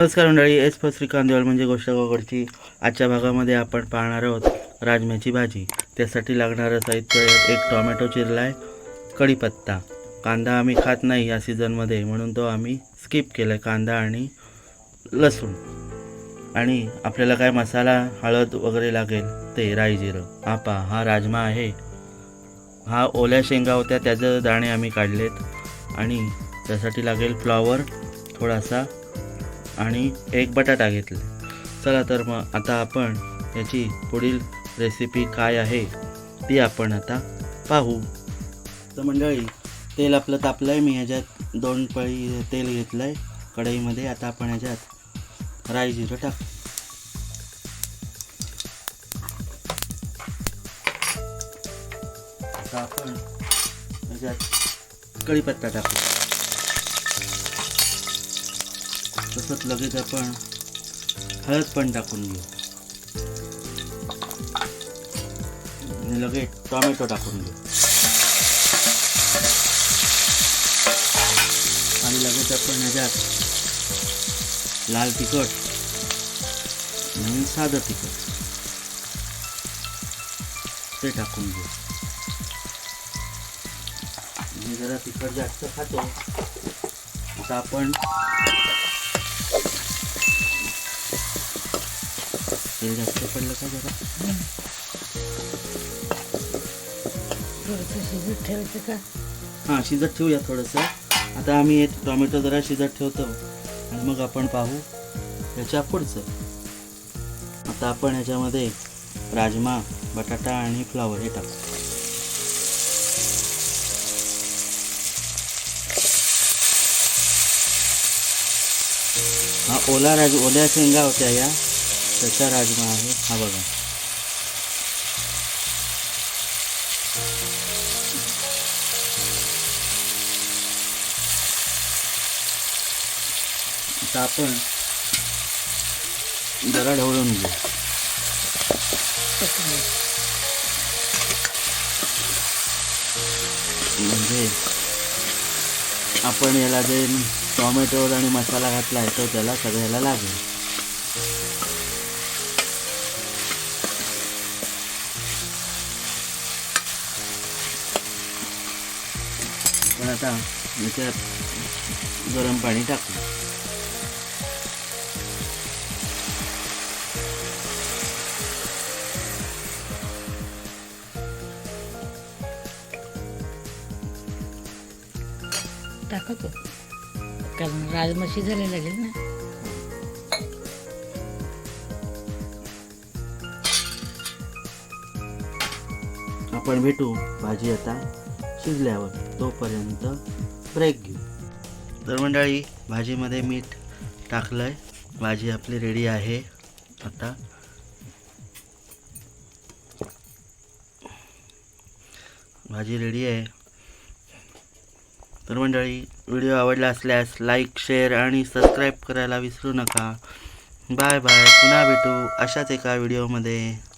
नमस्कार मंडळी S for Shrikant म्हणजे गोष्ट गोकडची आजच्या भागामध्ये आपण पाहणार आहोत राजम्याची भाजी. त्यासाठी लागणारं साहित्य एक टोमॅटो चिरला आहे कढीपत्ता. कांदा आम्ही खात नाही या सीझनमध्ये म्हणून तो आम्ही स्किप केला आहे कांदा आणि लसूण. आणि आपल्याला काय मसाला हळद वगैरे लागेल ते राई जिरं. आपा हा राजमा आहे. हा ओल्या शेंगा होत्या त्याचे दाणे आम्ही काढलेत. आणि त्यासाठी लागेल फ्लॉवर थोडासा आणि एक बटाटा घेतला. चला तर मग आता आपण याची पुढील रेसिपी काय आहे ती आपण आता पाहू. तर मंडळी तेल आपलं तापलं आहे मी ह्याच्यात दोन पळी तेल घेतलं आहे कढईमध्ये आता आपण ह्याच्यात राई जिरं टाक. आता आपण ह्याच्यात कढीपत्ता टाकू. तसंच लगेच आपण हळद पण टाकून घेऊ. आणि लगेच टोमॅटो टाकून घेऊ. आणि लगेच आपण ह्याच्यात लाल तिखट आणि साधं तिखट ते टाकून घेऊ. मी जरा तिखट जास्त खातो आता आपण तेल जास्त पडलं का जरा? थोडंसं शिजत ठेवायचं का? हां शिजत ठेवूया थोडंसं. आता आम्ही हे टोमॅटो जरा शिजत ठेवतो. आणि मग आपण पाहू याच्या पुढचं. आता आपण ह्याच्यामध्ये राजमा बटाटा आणि फ्लावर हे टाकू. हा ओला राज ओल्या शेंगा होत्या या. त्याचा राजमा आहे. हा बघा. आता आपण जरा ढवळून घेऊ. म्हणजे आपण याला जे टॉमॅटो आणि मसाला घातला आहे तो त्याला सगळ्याला लागेल. आता याच्यात गरम पाणी टाकू. टाकतो. कारण राजमा शिजायला लागेल ना. आपण भेटू भाजी आता. शिजल्यावर तोपर्यंत ब्रेक घेऊ. तर मंडळी भाजीमध्ये मीठ टाकलं आहे भाजी आपली रेडी आहे. आता भाजी रेडी आहे. तर मंडळी व्हिडिओ आवडला असल्यास लाईक शेअर आणि सबस्क्राईब करायला विसरू नका. बाय बाय पुन्हा भेटू अशाच एका व्हिडिओमध्ये